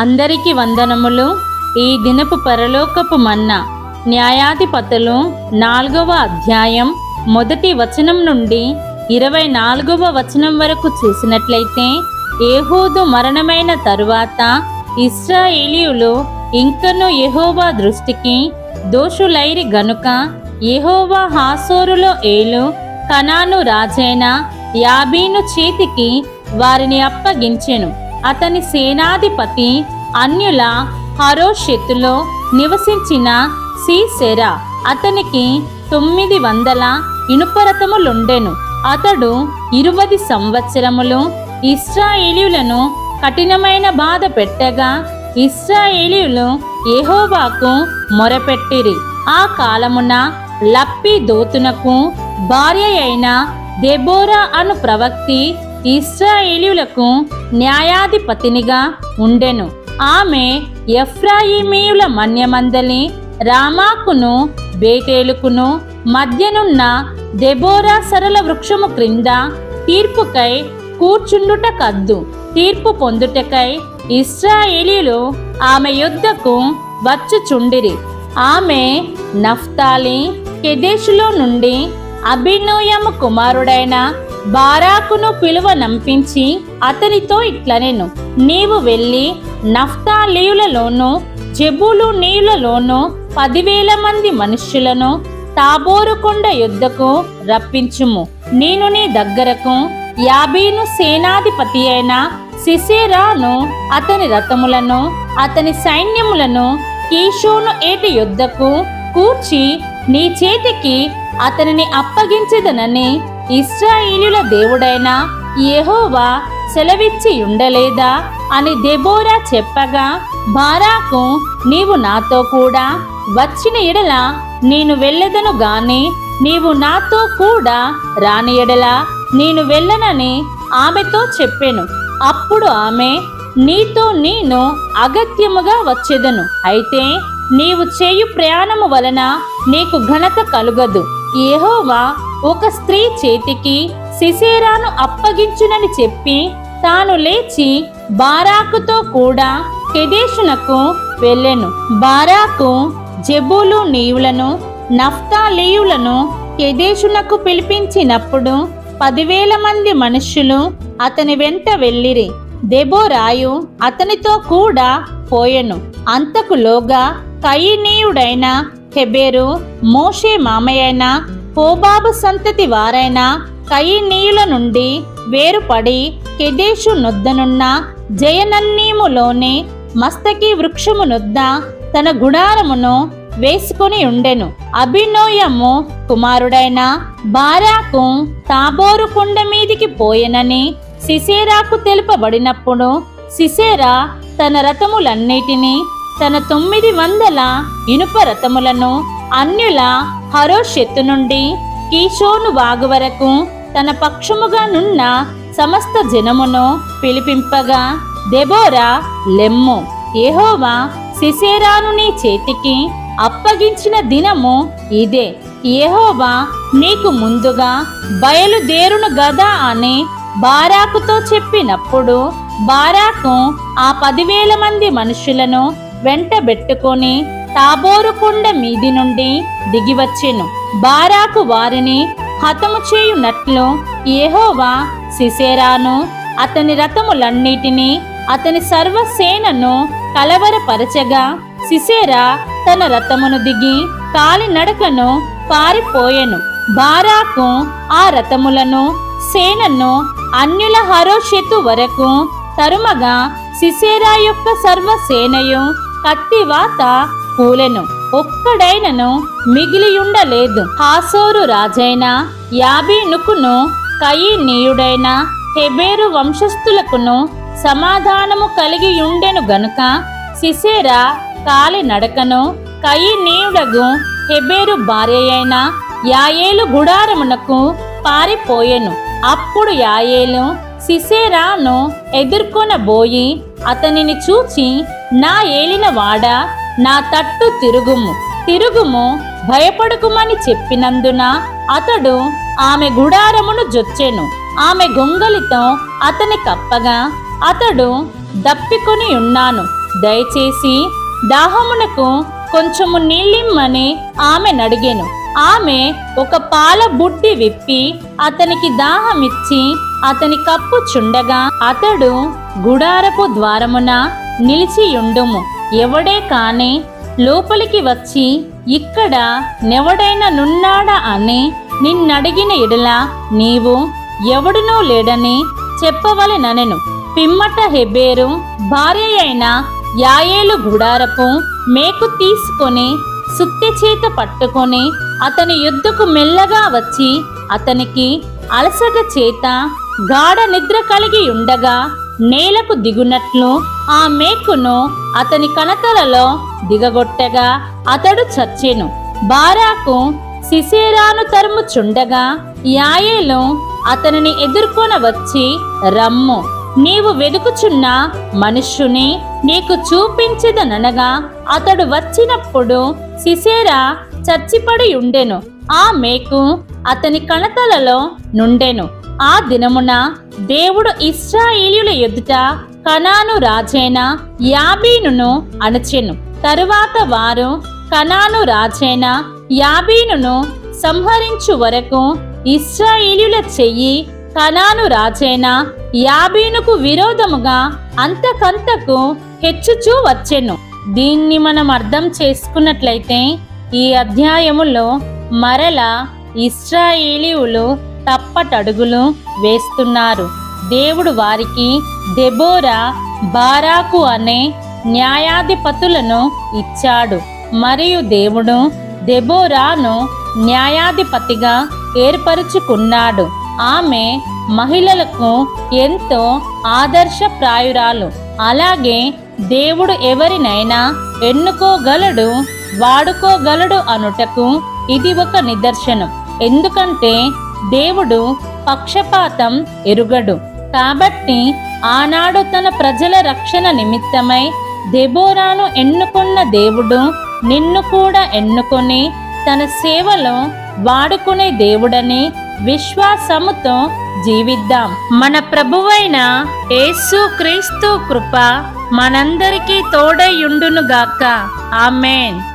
అందరికి వందనములు. ఈ దినపు పరలోకపు మన్న న్యాయాధిపతులు నాలుగవ అధ్యాయం మొదటి వచనం నుండి ఇరవై నాలుగవ వచనం వరకు చూసినట్లయితే ఏహూదు మరణమైన తరువాత ఇస్రాయేలీయులు ఇంకను యహోవా దృష్టికి దోషులైరి గనుక యహోవా హాసోరులో ఏలు కనాను రాజైన యాబీను చేతికి వారిని అప్పగించెను. అతని సేనాధిపతి అన్యుల హరోషెతులో నివసించిన సీసెరా అతనికి తొమ్మిది వందల ఇనుపరతములుండెను అతడు ఇరువది సంవత్సరములు ఇస్రాయేలీయులను కఠినమైన బాధ పెట్టగా ఇస్రాయేలీయులు యెహోవాకు మొరపెట్టిరి. ఆ కాలమున లప్పి దోతునకు భార్య అయిన దెబోరా అను ప్రవక్తి ఇస్రాయేలీయులకు న్యాయాధిపతినిగా ఉండెను. ఆమె ఎఫ్రాయిమీయుల మన్యమందలి రామాకును బేటేలుకును మధ్యనున్న దెబోరా సరళ వృక్షము క్రింద తీర్పుకై కూర్చుండుట కద్దు. తీర్పు పొందుటకై ఇస్రాయేలీలు ఆమె యుద్ధకు వచ్చుచుండిరి. ఆమె నఫ్తాలి కెదేశులో నుండి అభినోయము కుమారుడైన బారాకును పిలువ నంపించి అతనితో ఇట్లనెను నీవు వెళ్ళి నఫ్తాలీయులలోను జబులు నీయులలోను పదివేల మంది మనుష్యులను తాబోరు కొండ యుద్ధకు రప్పించుము. నేను నీ దగ్గరకు యాబీను సేనాధిపతి అయిన సిసేరాను అతని రథములను అతని సైన్యములను కీషోను ఏటి యుద్ధకు కూర్చి నీ చేతికి అతనిని అప్పగించదనని ఇస్రాయేలుల దేవుడైన యెహోవా సెలవిచ్చి ఉండలేదా అని దెబోరా చెప్పగా బారాకు నీవు నాతో కూడా వచ్చిన ఎడల నేను వెళ్ళదను గాని నీవు నాతో కూడా రాని ఎడల నేను వెళ్ళనని ఆమెతో చెప్పాను. అప్పుడు ఆమె నీతో నేను అగత్యముగా వచ్చేదను. అయితే నీవు చేయు ప్రయాణము వలన నీకు ఘనత కలుగదు. ఏహోవా ఒక స్త్రీ చేతికి సిసేరాను అప్పగించునని చెప్పి తాను లేచి బారాకుతో కూడా కెదేశునకు వెళ్ళెను. బారాకు జబూలు నీవులను నఫ్తాలీయులను కెదేశునకు పిలిపించినప్పుడు పదివేల మంది మనుష్యులు అతని వెంట వెళ్ళిరి. దెబోరాయు అతనితో కూడా పోయెను. అంతకులోగా కయినీయుడైన హెబేరు మోషే మామయ్యైన హోబాబు సంతతి వారైన కయినీయుల నుండి వేరుపడి కెదేషు నొద్దనున్న జయనన్నీములోని మస్తకి వృక్షము నొద్ద తన గుడారమును వేసుకొని ఉండెను. అభినోయము కుమారుడైన బారాకు తాబోరు కొండ మీదికి పోయెనని సిసేరాకు తెలుపబడినప్పుడు సిసేరా తన రథములన్నిటినీ తన తొమ్మిది వందల ఇనుప రథములను అన్యుల హరోషెత్తు నుండి కీషోను వాగు వరకు తన పక్షముగా నున్న సమస్త జనమును పిలిపింపగా దెబోరా లెమ్ము ఏహోవా సిసేరాను నీ చేతికి అప్పగించిన దినము ఇదే. ఏహోవా నీకు ముందుగా బయలుదేరును గదా అని బారాకుతో చెప్పినప్పుడు బారాకు ఆ పదివేల మంది మనుషులను వెంటబెట్టుకొని తాబోరు కొండ మీది నుండి దిగివచ్చెను. బారాకు వారిని హతము చేయునట్లు ఏహోవా సిసేరాను అతని రథములన్నిటినీ అతని సర్వసేనను కలవరపరచగా సిసేరా తన రథమును దిగి కాలినడకను పారిపోయెను. బారాకు ఆ రథములను సేనను అన్యుల హరోషెతు వరకు తరుమగా సిసేరా యొక్క సర్వసేనయు కత్తివాత కూలెను. ఒక్కడైనను మిగిలియుండలేదు. హాసోరు రాజైన యాబీనుకును కయీనీయుడైన హెబేరు వంశస్థులకును సమాధానము కలిగియుండెను గనుక సిసేరా కాలి నడకను కయీనీయుడగు హెబేరు భార్య అయిన యాయేలు గుడారమునకు పారిపోయెను. అప్పుడు యాయేలు సిసేరాను ఎదుర్కొనబోయి అతనిని చూచి నా ఏలిన వాడ నా తట్టు తిరుగుము. తిరుగుము భయపడుకుమని చెప్పినందున అతడు ఆమె గుడారమును జొచ్చెను. ఆమె గొంగలితో అతని కప్పగా అతడు దప్పికొని ఉన్నాను. దయచేసి దాహమునకు కొంచెము నీళ్ళిమ్మని ఆమె నడిగెను. ఆమె ఒక పాల బుడ్డి విప్పి అతనికి దాహమిచ్చి అతని కప్పు చుండగా అతడు గుడారపు ద్వారమున నిలిచియుండుము. ఎవడే కానే లోపలికి వచ్చి ఇక్కడ నెవడైనా నున్నాడా అని నిన్నడిగిన ఎడలా నీవు ఎవడునూ లేడని చెప్పవలెననెను. పిమ్మట హెబేరు భార్య అయిన యాయేలు గుడారపు మేకు తీసుకొని సుత్తి చేత పట్టుకొని అతని యుద్ధకు మెల్లగా వచ్చి అతనికి అలసట చేత గాఢ నిద్ర కలిగి ఉండగా నేలకు దిగునట్లు ఆ మేకును అతని కణతలలో దిగగొట్టగా అతడు చచ్చెను. బారాకు సిసేరాను తరుముచుండగా యాయేలు అతనిని ఎదుర్కొన వచ్చి రమ్ము నీవు వెదుకుచున్న మనుష్యుని నీకు చూపించదనగా అతడు వచ్చినప్పుడు సిసేరా చచ్చిపడి ఉండెను ఆ మేకు అతని కణతలలో నుండెను. ఆ దినమున దేవుడు ఇస్రాయేలీయుల ఎదుట కనాను రాజైన యాబీనును అణచెను. తరువాత వారు కనాను రాజైన యాబీనును సంహరించు వరకు ఇస్రాయేలీయుల చెయ్యి కనాను రాజైన యాబీనుకు విరోధముగా అంతకంతకు హెచ్చుచూ వచ్చెను. దీన్ని మనం అర్థం చేసుకున్నట్లయితే ఈ అధ్యాయములో మరల ఇస్రాయేలీవులు తప్పటడుగులు వేస్తున్నారు. దేవుడు వారికి దెబోరా బారాకు అనే న్యాయాధిపతులను ఇచ్చాడు. మరియు దేవుడు దెబోరాను న్యాయాధిపతిగా ఏర్పరుచుకున్నాడు. ఆమె మహిళలకు ఎంతో ఆదర్శప్రాయురాలు. అలాగే దేవుడు ఎవరినైనా ఎన్నుకోగలడు? వాడుకోగలడు అనుటకు ఇది ఒక నిదర్శనం. ఎందుకంటే దేవుడు పక్షపాతం ఎరుగడు. కాబట్టి ఆనాడు తన ప్రజల రక్షణ నిమిత్తమై దెబోరాను ఎన్నుకున్న దేవుడు నిన్ను కూడా ఎన్నుకొని తన సేవలో వాడుకునే దేవుడని విశ్వాసముతో జీవిద్దాం. మన ప్రభువైన యేసు క్రీస్తు కృప మనందరికీ తోడయుండునుగాక ఆమెన్.